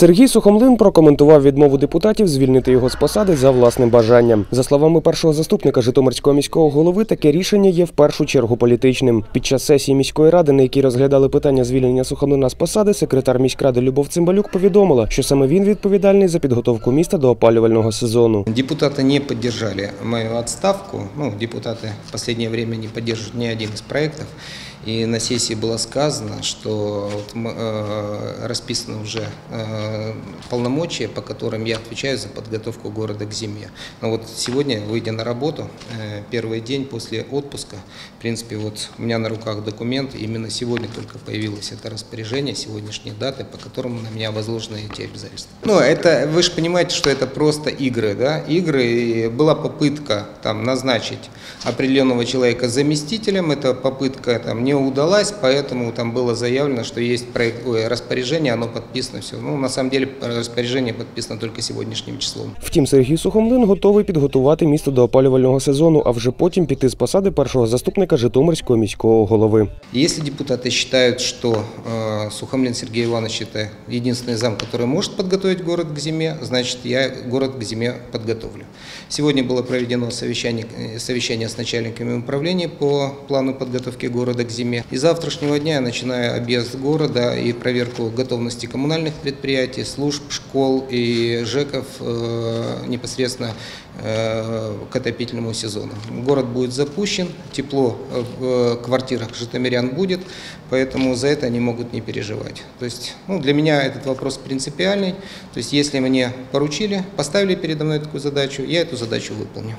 Сергій Сухомлин прокоментував відмову депутатів звільнити його з посади за власним бажанням. За словами першого заступника Житомирського міського голови, таке рішення є в першу чергу політичним. Під час сесії міської ради, на якій розглядали питання звільнення Сухомлина з посади, секретар міськради Любов Цимбалюк повідомила, що саме він відповідальний за підготовку міста до опалювального сезону. Депутаты не поддержали мою отставку. Ну, депутаты в последнее время не поддерживают ни один из проектов. И на сессии было сказано, что вот э, расписаны уже э, полномочия, по которым я отвечаю за подготовку города к зиме. Но вот сегодня, выйдя на работу, э, первый день после отпуска, в принципе, вот у меня на руках документ, именно сегодня только появилось это распоряжение, сегодняшние даты, по которым на меня возложены эти обязательства. Ну, это, вы же понимаете, что это просто игры, да, игры, была попытка там назначить определенного человека заместителем, эта попытка там не удалась, поэтому там было заявлено, что есть проект, ой, распоряжение, оно подписано, все. Ну, на самом деле, распоряжение подписано только сегодняшним числом. Втім, Сергій Сухомлин готовий підготувати місто до опалювального сезону, а вже потім піти з посади першого заступника Житомирського міського голови. Если депутаты считают, что э, Сухомлин Сергей Иванович это единственный зам, который может подготовить город к зиме, значит я город к зиме подготовлю. Сегодня было проведено совещание, э, совещание с начальниками управления по плану подготовки города к зиме. И завтрашнего дня начинаю объезд города и проверку готовности коммунальных предприятий, служб, школ и ЖЭКов э, непосредственно э, к отопительному сезону. Город будет запущен, тепло в э, квартирах житомирян будет, поэтому за это они могут не переживать. То есть ну, для меня этот вопрос принципиальный. То есть если мне поручили, поставили передо мной такую задачу, я эту задачу выполню.